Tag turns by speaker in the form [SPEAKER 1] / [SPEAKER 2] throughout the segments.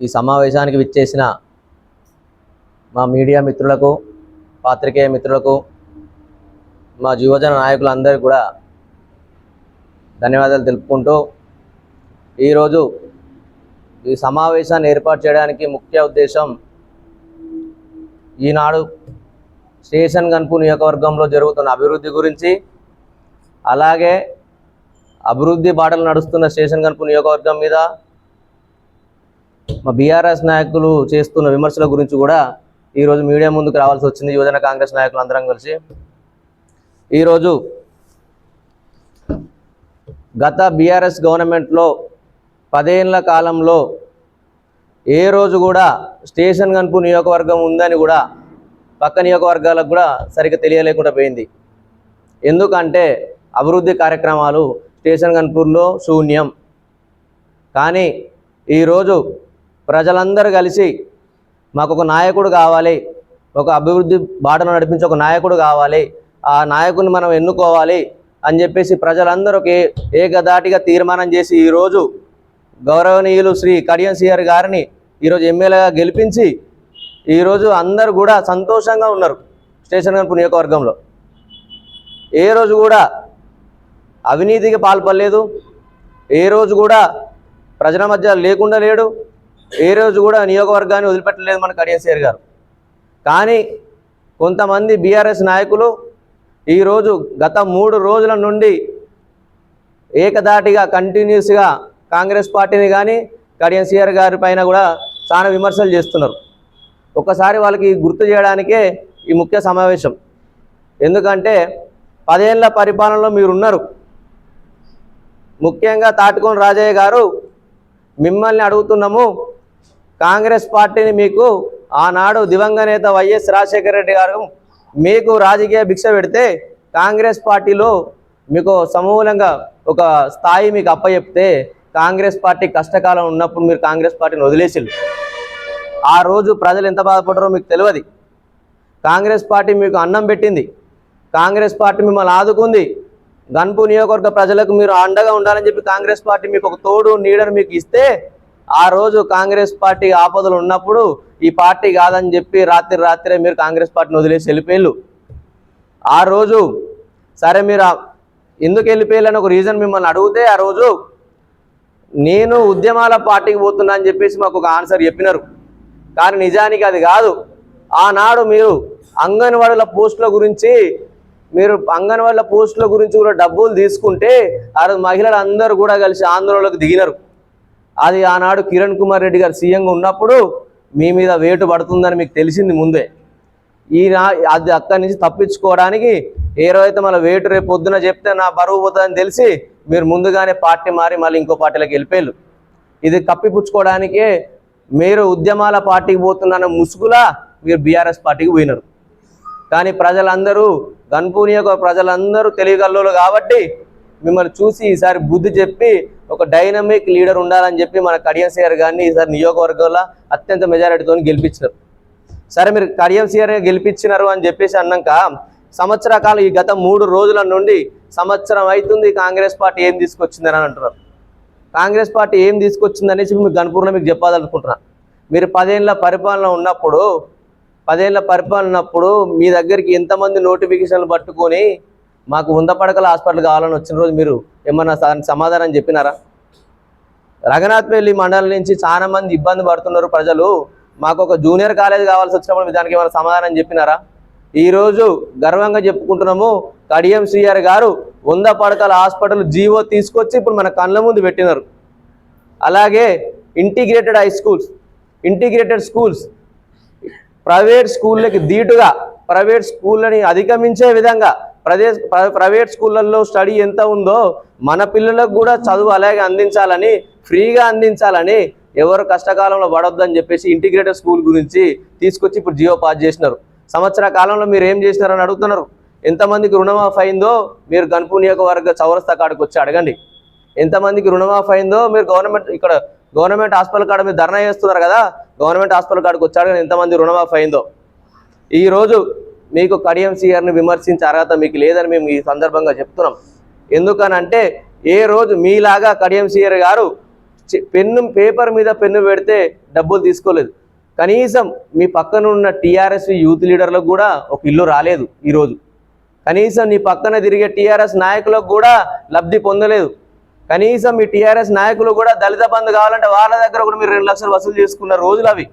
[SPEAKER 1] ఈ సమావేశానికి విచ్చేసిన మా మీడియా మిత్రులకు పాత్రికేయ మిత్రులకు మా యువజన నాయకులందరికీ కూడా ధన్యవాదాలు తెలుపుకుంటూ ఈరోజు ఈ సమావేశాన్ని ఏర్పాటు చేయడానికి ముఖ్య ఉద్దేశం ఈనాడు స్టేషన్ గన్పు నియోజకవర్గంలో జరుగుతున్న అభివృద్ధి గురించి అలాగే అభివృద్ధి బాటలు నడుస్తున్న స్టేషన్ గన్పు నియోజకవర్గం మీద మా బీఆర్ఎస్ నాయకులు చేస్తున్న విమర్శల గురించి కూడా ఈరోజు మీడియా ముందుకు రావాల్సి వచ్చింది. యువజన కాంగ్రెస్ నాయకులు అందరం కలిసి. ఈరోజు గత బీఆర్ఎస్ గవర్నమెంట్లో పదేళ్ళ కాలంలో ఏ రోజు కూడా స్టేషన్ కనుపు నియోజకవర్గం ఉందని కూడా పక్క నియోజకవర్గాలకు కూడా సరిగ్గా తెలియలేకుండా పోయింది. ఎందుకంటే అభివృద్ధి కార్యక్రమాలు స్టేషన్ గన్పూర్లో శూన్యం. కానీ ఈరోజు ప్రజలందరూ కలిసి మాకు ఒక నాయకుడు కావాలి ఒక అభివృద్ధి బాటను నడిపించే ఒక నాయకుడు కావాలి ఆ నాయకుడిని మనం ఎన్నుకోవాలి అని చెప్పేసి ప్రజలందరూ ఏ- ఏకదాటిగా తీర్మానం చేసి ఈరోజు గౌరవనీయులు శ్రీ కడియం సిఆర్ గారిని ఈరోజు ఎమ్మెల్యేగా గెలిపించి ఈరోజు అందరూ కూడా సంతోషంగా ఉన్నారు స్టేషన్ గన్పు నియోజకవర్గంలో. ఏ రోజు కూడా అవినీతికి పాల్పడలేదు ఏ రోజు కూడా ప్రజల మధ్య లేకుండా లేడు ఏ రోజు కూడా నియోగవర్గాన్ని వదిలిపెట్టలేదు మన కడియసేర్ గారు. కానీ కొంతమంది బీఆర్ఎస్ నాయకులు ఈరోజు గత మూడు రోజుల నుండి ఏకదాటిగా కంటిన్యూస్గా కాంగ్రెస్ పార్టీని కానీ కడియాసిఆర్ గారి పైన కూడా చాలా విమర్శలు చేస్తున్నారు. ఒక్కసారి వాళ్ళకి గుర్తు చేయడానికే ఈ ముఖ్య సమావేశం. ఎందుకంటే పదేళ్ళ పరిపాలనలో మీరున్నారు. ముఖ్యంగా తాటికోని రాజయ్య గారు మిమ్మల్ని అడుగుతున్నాము కాంగ్రెస్ పార్టీని మీకు ఆనాడు దివంగత నేత వైఎస్ రాజశేఖర రెడ్డి గారు మీకు రాజకీయ భిక్ష పెడితే కాంగ్రెస్ పార్టీలో మీకు సమూలంగా ఒక స్థాయి మీకు అప్పచెప్తే కాంగ్రెస్ పార్టీ కష్టకాలం ఉన్నప్పుడు మీరు కాంగ్రెస్ పార్టీని వదిలేసిళ్ళు. ఆ రోజు ప్రజలు ఎంత బాధపడరో మీకు తెలియదు. కాంగ్రెస్ పార్టీ మీకు అన్నం పెట్టింది. కాంగ్రెస్ పార్టీ మిమ్మల్ని ఆదుకుంది. గన్పు నియోజకవర్గ ప్రజలకు మీరు అండగా ఉండాలని చెప్పి కాంగ్రెస్ పార్టీ మీకు ఒక తోడు నీడను మీకు ఇస్తే ఆ రోజు కాంగ్రెస్ పార్టీ ఆపదలు ఉన్నప్పుడు ఈ పార్టీ కాదని చెప్పి రాత్రి రాత్రే మీరు కాంగ్రెస్ పార్టీని వదిలేసి వెళ్ళిపోయిళ్ళు. ఆ రోజు సరే మీరు ఎందుకు వెళ్ళిపోయాలని ఒక రీజన్ మిమ్మల్ని అడిగితే ఆ రోజు నేను ఉద్యమాల పార్టీకి పోతున్నా అని చెప్పేసి మాకు ఒక ఆన్సర్ చెప్పినారు. కానీ నిజానికి అది కాదు. ఆనాడు మీరు అంగన్వాడీల పోస్టుల గురించి మీరు అంగన్వాడీల పోస్టుల గురించి కూడా డబ్బులు తీసుకుంటే ఆ రోజు మహిళలు అందరూ కూడా కలిసి ఆందోళనలకు దిగినారు. అది ఆనాడు కిరణ్ కుమార్ రెడ్డి గారు సీఎంగా ఉన్నప్పుడు మీ మీద వేటు పడుతుందని మీకు తెలిసింది ముందే. ఈ అది అక్కడి నుంచి తప్పించుకోవడానికి ఏరోజైతే మళ్ళీ మన వేటు రేపు పొద్దున చెప్తే నా బరువు పోతుందని తెలిసి మీరు ముందుగానే పార్టీ మారి మళ్ళీ ఇంకో పార్టీలోకి వెళ్ళిపోయారు. ఇది కప్పిపుచ్చుకోవడానికే మీరు ఉద్యమాల పార్టీకి పోతున్న ముసుగులా మీరు బీఆర్ఎస్ పార్టీకి పోయినారు. కానీ ప్రజలందరూ గన్పూ నియోజక ప్రజలందరూ తెలియగల్లోలు కాబట్టి మిమ్మల్ని చూసి ఈసారి బుద్ధి చెప్పి ఒక డైనమిక్ లీడర్ ఉండాలని చెప్పి మన కడియం సీఆర్ గారిని ఈసారి నియోజకవర్గంలో అత్యంత మెజారిటీతో గెలిపించారు సరే మీరు కడియం సీఆర్ గెలిపించినారు అని చెప్పేసి అన్నాక సంవత్సర కాలం ఈ గత మూడు రోజుల నుండి సంవత్సరం అవుతుంది కాంగ్రెస్ పార్టీ ఏం తీసుకొచ్చిందని అని అంటున్నారు. కాంగ్రెస్ పార్టీ ఏం తీసుకొచ్చింది అనేసి మీకు గన్పూర్లో మీకు చెప్పాలనుకుంటున్నాను మీరు పదేళ్ళ పరిపాలన ఉన్నప్పుడు పదేళ్ళ పరిపాలన ఉన్నప్పుడు మీ దగ్గరికి ఎంతమంది నోటిఫికేషన్లు పట్టుకొని మాకు ఉందపడకల హాస్పిటల్ కావాలని వచ్చిన రోజు మీరు ఏమన్నా సమాధానం చెప్పినారా? రఘునాథ్పల్లి మండలం నుంచి చాలా మంది ఇబ్బంది పడుతున్నారు ప్రజలు. మాకు ఒక జూనియర్ కాలేజ్ కావాల్సి వచ్చినప్పుడు మీరు దానికి ఏమైనా సమాధానం చెప్పినారా? ఈరోజు గర్వంగా చెప్పుకుంటున్నాము కడియం శ్రీఆర్ గారు వంద పడకల హాస్పిటల్ జీవో తీసుకొచ్చి ఇప్పుడు మన కళ్ళ ముందు పెట్టినారు. అలాగే integrated high schools integrated schools private స్కూళ్ళకి ధీటుగా ప్రైవేట్ స్కూళ్ళని అధిగమించే విధంగా ప్రదేశ్ ప్ర- ప్రైవేట్ స్కూళ్ళల్లో స్టడీ ఎంత ఉందో మన పిల్లలకు కూడా చదువు అలాగే అందించాలని ఫ్రీగా అందించాలని ఎవరు కష్టకాలంలో పడొద్దని చెప్పేసి ఇంటిగ్రేటెడ్ స్కూల్ గురించి తీసుకొచ్చి ఇప్పుడు జియో పాస్ చేసినారు. సంవత్సర కాలంలో మీరు ఏం చేసినారని అడుగుతున్నారు. ఎంతమందికి రుణమాఫ్ అయిందో మీరు గన్పు నియోజకవర్గ చౌరస్తా కాడికి వచ్చి అడగండి. ఎంతమందికి రుణమాఫ్ అయిందో మీరు గవర్నమెంట్ ఇక్కడ గవర్నమెంట్ హాస్పిటల్ కాడ మీరు ధర్నా చేస్తున్నారు కదా గవర్నమెంట్ హాస్పిటల్ కాడికి వచ్చాడు కానీ ఎంతమంది రుణమాఫ్ అయిందో. ఈరోజు మీకు కడియం సిఆర్ని విమర్శించే అర్హత మీకు లేదని మేము ఈ సందర్భంగా చెప్తున్నాం. ఎందుకనంటే ఏ రోజు మీలాగా కడియం సిఆర్ గారు పెన్ను పేపర్ మీద పెన్ను పెడితే డబ్బులు తీసుకోలేదు. కనీసం మీ పక్కన ఉన్న టీఆర్ఎస్ యూత్ లీడర్లకు కూడా ఒక ఇల్లు రాలేదు ఈరోజు కనీసం నీ పక్కన తిరిగే టీఆర్ఎస్ నాయకులకు కూడా లబ్ధి పొందలేదు. కనీసం మీ టీఆర్ఎస్ నాయకులు కూడా దళిత బంధు కావాలంటే వాళ్ళ దగ్గర కూడా మీరు రెండు లక్షలు వసూలు చేసుకున్న రోజులు అవి.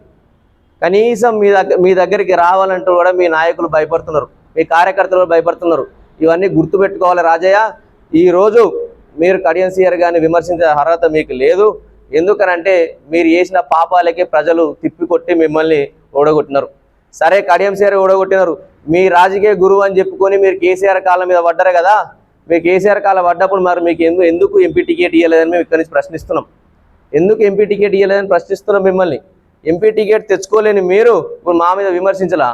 [SPEAKER 1] కనీసం మీ దగ్గర మీ దగ్గరికి రావాలంటూ కూడా మీ నాయకులు భయపడుతున్నారు. మీ కార్యకర్తలు భయపడుతున్నారు. ఇవన్నీ గుర్తుపెట్టుకోవాలి రాజయ్య. ఈరోజు మీరు కడియం సీఆర్ గారిని విమర్శించే అర్హత మీకు లేదు. ఎందుకనంటే మీరు చేసిన పాపాలకే ప్రజలు తిప్పికొట్టి మిమ్మల్ని ఓడగొట్టినారు. సరే కడియం సీఆర్ ఓడగొట్టినారు. మీ రాజకీయ గురువు అని చెప్పుకొని మీరు కేసీఆర్ కాలం మీద పడ్డారు కదా? మీ కేసీఆర్ కాలం పడ్డప్పుడు మరి మీకు ఎందుకు ఎందుకు ఎంపీ టికెట్ ఇవ్వలేదని మేము ఇక్కడి నుంచి ప్రశ్నిస్తున్నాం. ఎందుకు ఎంపీ టికెట్ ఇవ్వలేదని ప్రశ్నిస్తున్నాం మిమ్మల్ని? ఎంపీ టికెట్ తెచ్చుకోలేని మీరు ఇప్పుడు మా మీద విమర్శించలా?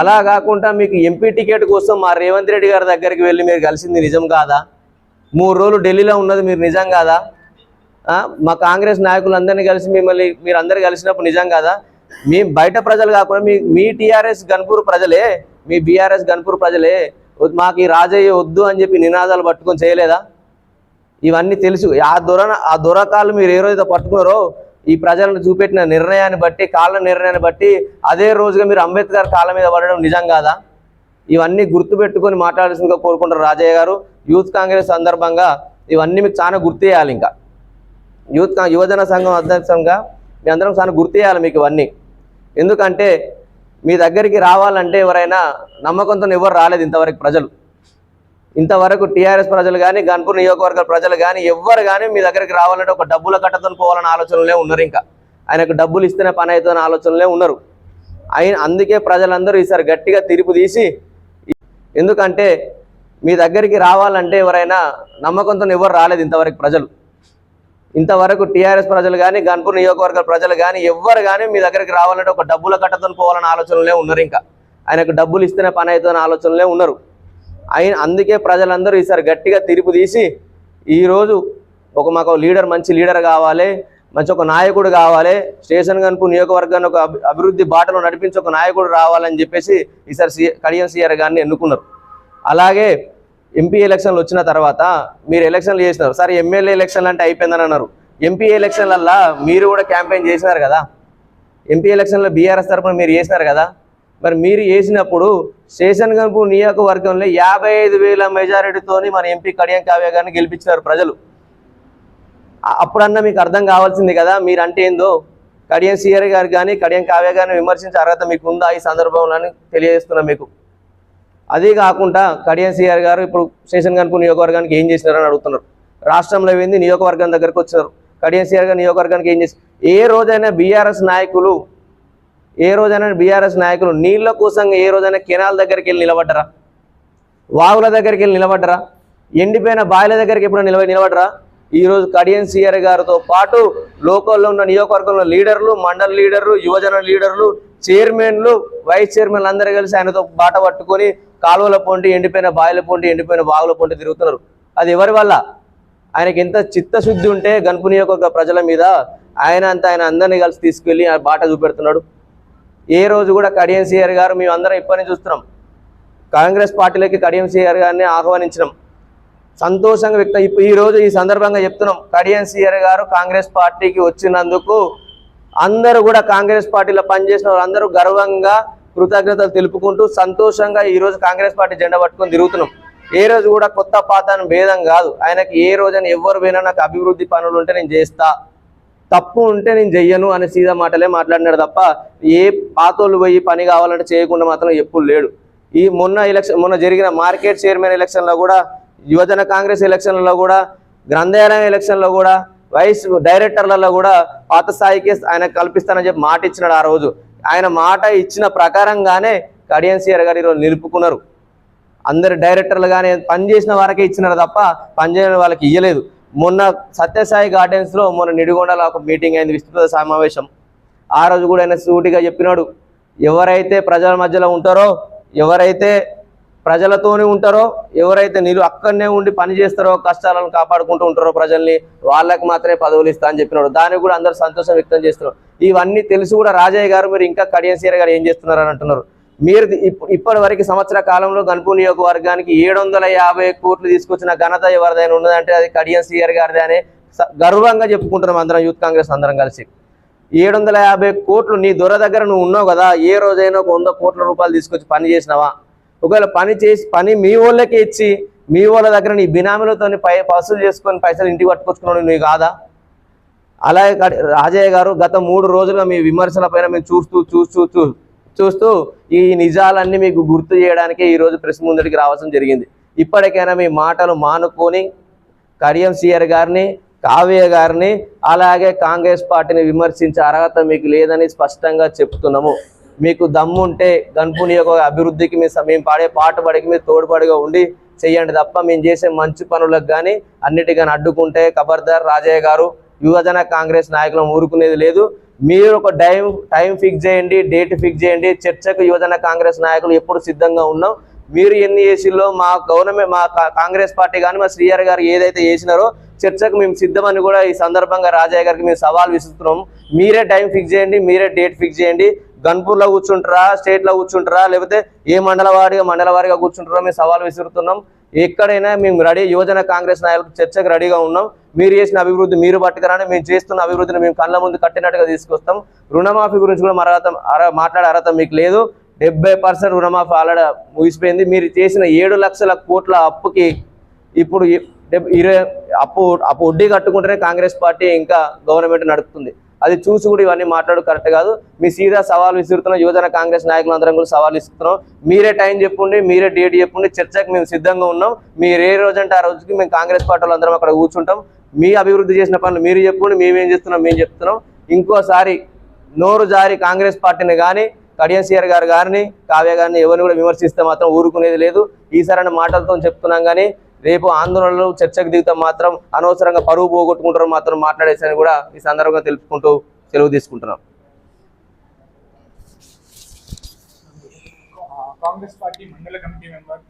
[SPEAKER 1] అలా కాకుండా మీకు ఎంపీ టికెట్ కోసం మా రేవంత్ రెడ్డి గారి దగ్గరికి వెళ్ళి మీరు కలిసింది నిజం కాదా? మూడు రోజులు ఢిల్లీలో ఉన్నది మీరు నిజం కాదా? మా కాంగ్రెస్ నాయకులందరినీ కలిసి మిమ్మల్ని మీరు అందరు కలిసినప్పుడు నిజం కాదా? మీ బయట ప్రజలు కాకుండా మీ మీ టీఆర్ఎస్ గన్పూర్ ప్రజలే మీ బీఆర్ఎస్ గన్పూర్ ప్రజలే మాకు ఈ రాజయ్య వద్దు అని చెప్పి నినాదాలు పట్టుకొని చేయలేదా? ఇవన్నీ తెలుసు. ఆ దొర ఆ దొరకాలు మీరు ఏ రోజైతే పట్టుకున్నారో ఈ ప్రజలను చూపెట్టిన నిర్ణయాన్ని బట్టి కాళ్ళ నిర్ణయాన్ని బట్టి అదే రోజుగా మీరు అంబేద్కర్ కాళ్ళ మీద పడడం నిజం కాదా? ఇవన్నీ గుర్తుపెట్టుకొని మాట్లాడాల్సిందిగా కోరుకుంటారు రాజయ్య గారు. యూత్ కాంగ్రెస్ సందర్భంగా ఇవన్నీ మీకు చాలా గుర్తు చేయాలి ఇంకా. యూత్ యువజన సంఘం అధ్యక్షంగా మీ అందరం చాలా గుర్తు చేయాలి మీకు ఇవన్నీ. ఎందుకంటే మీ దగ్గరికి రావాలంటే ఎవరైనా నమ్మకంతో ఎవరు రాలేదు ఇంతవరకు ప్రజలు. ఇంతవరకు టీఆర్ఎస్ ప్రజలు కానీ గన్పూర్ నియోజకవర్గ ప్రజలు కానీ ఎవ్వరు కానీ మీ దగ్గరికి రావాలంటే ఒక డబ్బుల కట్టతో పోవాలనే ఆలోచనలే ఉన్నారు ఇంకా. ఆయనకు డబ్బులు ఇస్తేనే పని అవుతుందనే ఆలోచనలే ఉన్నారు. ఆయన అందుకే ప్రజలందరూ ఈసారి గట్టిగా తీర్పు తీసి ఎందుకంటే మీ దగ్గరికి రావాలంటే ఎవరైనా నమ్మకంతో ఎవరు రాలేదు ఇంతవరకు ప్రజలు. ఇంతవరకు టీఆర్ఎస్ ప్రజలు కానీ గన్పూర్ నియోజకవర్గ ప్రజలు కానీ ఎవ్వరు కానీ మీ దగ్గరికి రావాలంటే ఒక డబ్బుల కట్టతో పోవాలనే ఆలోచనలే ఉన్నారు ఇంకా. ఆయనకు డబ్బులు ఇస్తేనే పని అవుతుందనే ఆలోచనలే ఉన్నారు. అయిన అందుకే ప్రజలందరూ ఈసారి గట్టిగా తీర్పు తీసి ఈరోజు ఒక మాకు లీడర్ మంచి లీడర్ కావాలి మంచి ఒక నాయకుడు కావాలి స్టేషన్ గన్పు నియోజకవర్గాన్ని ఒక అభివృద్ధి బాటలో నడిపించి ఒక నాయకుడు రావాలని చెప్పేసి ఈసారి సీ కడియం సీఆర్ గారిని ఎన్నుకున్నారు. అలాగే ఎంపీ ఎలక్షన్లు వచ్చిన తర్వాత మీరు ఎలక్షన్లు చేసినారు. సరే ఎమ్మెల్యే ఎలక్షన్లు అంటే అయిపోయిందని అన్నారు. ఎంపీ ఎలక్షన్లల్లా మీరు కూడా క్యాంపెయిన్ చేసినారు కదా? ఎంపీ ఎలక్షన్లో బీఆర్ఎస్ తరఫున మీరు చేసినారు కదా? మరి మీరు చేసినప్పుడు స్టేషన్ గంపు నియోజకవర్గంలో యాభై ఐదు వేల మెజారిటీతోని మన ఎంపీ కడియం కావ్య గారిని గెలిపించినారు ప్రజలు. అప్పుడన్నా మీకు అర్థం కావాల్సింది కదా మీరంటే ఏందో? కడియం సీఆర్ గారు కానీ కడియం కావ్య గారిని విమర్శించే అర్హత మీకు ఉందా ఈ సందర్భంలో తెలియజేస్తున్నా మీకు. అదే కాకుండా కడియం సీఆర్ గారు ఇప్పుడు స్టేషన్ గంపు నియోజకవర్గానికి ఏం చేసినారని అడుగుతున్నారు. రాష్ట్రంలో ఏంది? నియోజకవర్గం దగ్గరకు వచ్చినారు. కడియం సీఆర్ గారు నియోజకవర్గానికి ఏం చేసి ఏ రోజైనా బీఆర్ఎస్ నాయకులు ఏ రోజైనా బీఆర్ఎస్ నాయకులు నీళ్ళ కోసం ఏ రోజైనా కెనాల్ దగ్గరికి వెళ్ళి నిలబడ్డరా? వాగుల దగ్గరికి వెళ్ళి నిలబడ్డరా? ఎండిపోయిన బావిల దగ్గరికి ఎప్పుడు నిలబ నిలబడరా ఈ రోజు కడియం సీఆర్ గారితో పాటు లోకల్లో ఉన్న నియోజకవర్గంలో లీడర్లు మండల లీడర్లు యువజన లీడర్లు చైర్మన్లు వైస్ చైర్మన్లు అందరూ కలిసి ఆయనతో బాట పట్టుకొని కాలువల పొంటి ఎండిపోయిన బావిల పొంటి ఎండిపోయిన బావుల పొంటి తిరుగుతున్నారు. అది ఎవరి వల్ల? ఆయనకి ఎంత చిత్తశుద్ధి ఉంటే గన్పు నియోజకవర్గ ప్రజల మీద ఆయన అంత ఆయన అందరినీ కలిసి తీసుకెళ్ళి బాట చూపెడుతున్నాడు. ఏ రోజు కూడా కడియం సిఆర్ గారు మేము అందరం ఇప్పటి నుంచి చూస్తున్నాం. కాంగ్రెస్ పార్టీలోకి కడియం సిఆర్ గారిని ఆహ్వానించినాం. సంతోషంగా వ్యక్తం ఈ రోజు ఈ సందర్భంగా చెప్తున్నాం. కడియం సిఆర్ గారు కాంగ్రెస్ పార్టీకి వచ్చినందుకు అందరూ కూడా కాంగ్రెస్ పార్టీలో పనిచేసిన వాళ్ళందరూ గర్వంగా కృతజ్ఞతలు తెలుపుకుంటూ సంతోషంగా ఈరోజు కాంగ్రెస్ పార్టీ జెండా పట్టుకొని తిరుగుతున్నాం. ఏ రోజు కూడా కొత్త పాత భేదం కాదు. ఆయనకి ఏ రోజైనా ఎవరు పోయినా నాకు అభివృద్ధి పనులు ఉంటే నేను చేస్తా. తప్పు ఉంటే నేను చెయ్యను అనే సీదా మాటలే మాట్లాడినాడు తప్ప ఏ పాతోళ్ళు పోయి పని కావాలంటే చేయకుండా మాత్రం ఎప్పుడు లేడు. ఈ మొన్న ఎలక్షన్ మొన్న జరిగిన మార్కెట్ చైర్మన్ ఎలక్షన్లో కూడా యువజన కాంగ్రెస్ ఎలక్షన్లలో కూడా గ్రంథాలయం ఎలక్షన్లో కూడా వైస్ డైరెక్టర్లలో కూడా పాత స్థాయికి ఆయన కల్పిస్తానని చెప్పి మాట ఇచ్చినాడు ఆ రోజు. ఆయన మాట ఇచ్చిన ప్రకారంగానే కడియన్సీఆర్ గారు ఈరోజు నిలుపుకున్నారు. అందరు డైరెక్టర్లు కానీ పనిచేసిన వారికే ఇచ్చినారు తప్ప పనిచేయని వాళ్ళకి ఇయ్యలేదు. మొన్న సత్యసాయి గార్డెన్స్లో మొన్న నిడిగొండలో ఒక మీటింగ్ అయింది విస్తృత సమావేశం. ఆ రోజు కూడా ఆయన సూటిగా చెప్పినాడు ఎవరైతే ప్రజల మధ్యలో ఉంటారో ఎవరైతే ప్రజలతోనే ఉంటారో ఎవరైతే నీళ్ళు అక్కడనే ఉండి పని చేస్తారో కష్టాలను కాపాడుకుంటూ ఉంటారో ప్రజల్ని వాళ్ళకి మాత్రమే పదవులు ఇస్తా అని చెప్పినాడు. దానికి కూడా అందరూ సంతోషం వ్యక్తం చేస్తున్నారు. ఇవన్నీ తెలిసి కూడా రాజయ్య గారు మీరు ఇంకా కడియన్సీర సీర గారు ఏం చేస్తున్నారు అని అంటున్నారు. మీరు ఇప్- ఇప్పటి వరకు సంవత్సర కాలంలో గన్పూర్ నియోజకవర్గానికి ఏడు వందల యాభై కోట్లు తీసుకొచ్చిన ఘనత ఎవరిదైనా ఉన్నదంటే అది కడియం సీఆర్ గారిదే అని గర్వంగా చెప్పుకుంటున్నాం అందరం యూత్ కాంగ్రెస్ అందరం కలిసి. ఏడు వందల యాభై కోట్లు నీ దొర దగ్గర నువ్వు ఉన్నావు కదా ఏ రోజైనా ఒక వంద కోట్ల రూపాయలు తీసుకొచ్చి పని చేసినావా? ఒకవేళ పని చేసి పని మీ వాళ్ళకే ఇచ్చి మీ వాళ్ళ దగ్గర నీ బినామీలతో పై వసూలు చేసుకొని పైసలు ఇంటికి పట్టుకొచ్చుకున్నావు నువ్వు కాదా? అలాగే రాజయ్య గారు గత మూడు రోజులుగా మీ విమర్శల పైన మేము చూస్తూ చూస్తూ చూ చూస్తూ ఈ నిజాలన్నీ మీకు గుర్తు చేయడానికే ఈ రోజు ప్రెస్ ముందడికి రావాల్సిన జరిగింది. ఇప్పటికైనా మీ మాటలు మానుకొని కడియం సీఆర్ గారిని కావ్య గారిని అలాగే కాంగ్రెస్ పార్టీని విమర్శించే అర్హత మీకు లేదని స్పష్టంగా చెప్తున్నాము. మీకు దమ్ముంటే గన్పుని యొక్క అభివృద్ధికి మీ మేము పాడే పాటుపడికి మీరు తోడ్పాటుగా ఉండి చెయ్యండి తప్ప మేము చేసే మంచి పనులకు కానీ అన్నిటికని అడ్డుకుంటే ఖబర్దార్ రాజయ్య గారు యువజన కాంగ్రెస్ నాయకులను ఊరుకునేది లేదు. మీరు ఒక టైం టైం ఫిక్స్ చేయండి డేట్ ఫిక్స్ చేయండి. చర్చకు యువజన కాంగ్రెస్ నాయకులు ఎప్పుడు సిద్ధంగా ఉన్నాం? మీరు ఎన్ని చేసిల్లో మా గవర్నమెంట్ మా కా- కాంగ్రెస్ పార్టీ కానీ మా శ్రీఆర్ గారు ఏదైతే చేసినారో చర్చకు మేము సిద్ధమని కూడా ఈ సందర్భంగా రాజయ్య గారికి మేము సవాల్ విసురుతున్నాం మీరే టైం ఫిక్స్ చేయండి మీరే డేట్ ఫిక్స్ చేయండి. గన్పూర్లో కూర్చుంటారా స్టేట్లో కూర్చుంటారా లేకపోతే ఏ మండల వారిగా మండల వారిగా కూర్చుంటారో మేము సవాల్ విసురుతున్నాం. ఎక్కడైనా మేము రెడీ యువజన కాంగ్రెస్ నాయకులు చర్చకు రెడీగా ఉన్నాం. మీరు చేసిన అభివృద్ధి మీరు పట్టుకురాని మేము చేస్తున్న అభివృద్ధిని మేము కళ్ళ ముందు కట్టినట్టుగా తీసుకొస్తాం. రుణమాఫీ గురించి కూడా మరత మాట్లాడే అర్హత మీకు లేదు. డెబ్బై పర్సెంట్ రుణమాఫీ ఆల్రెడీ ముగిసిపోయింది. మీరు చేసిన ఏడు లక్షల కోట్ల అప్పుకి ఇప్పుడు ఇరవై అప్పు అప్పు వడ్డీ కట్టుకుంటేనే కాంగ్రెస్ పార్టీ ఇంకా గవర్నమెంట్ నడుపుతుంది. అది చూసి కూడా ఇవన్నీ మాట్లాడు కరెక్ట్ కాదు. మీ సీదా సవాల్ విసురుతున్నాం యువజన కాంగ్రెస్ నాయకులందరం కూడా సవాల్ ఇస్తున్నాం మీరే టైం చెప్పండి మీరే డేట్ చెప్పండి చర్చకు మేము సిద్ధంగా ఉన్నాం. మీరు ఏ రోజు అంటే ఆ రోజుకి మేము కాంగ్రెస్ పార్టీ అందరం అక్కడ కూర్చుంటాం. మీ అభివృద్ధి చేసిన పనులు మీరు చెప్పుకోండి మేమేం చేస్తున్నాం మేము చెప్తున్నాం. ఇంకోసారి నోరు జారి కాంగ్రెస్ పార్టీని కానీ కడియం సీఆర్ గారు గారిని కావ్య గారిని ఎవరిని కూడా విమర్శిస్తే మాత్రం ఊరుకునేది లేదు. ఈసారి మాటలతో చెప్తున్నాం కానీ రేపు ఆందోళనలు చర్చకు దిగుతాం మాత్రం అనవసరంగా పరువు పోగొట్టుకుంటారు మాత్రం మాట్లాడేసని కూడా ఈ సందర్భంగా తెలుపుకుంటూ సెలవు తీసుకుంటున్నాం.
[SPEAKER 2] కాంగ్రెస్ పార్టీ మండల కమిటీ మెంబర్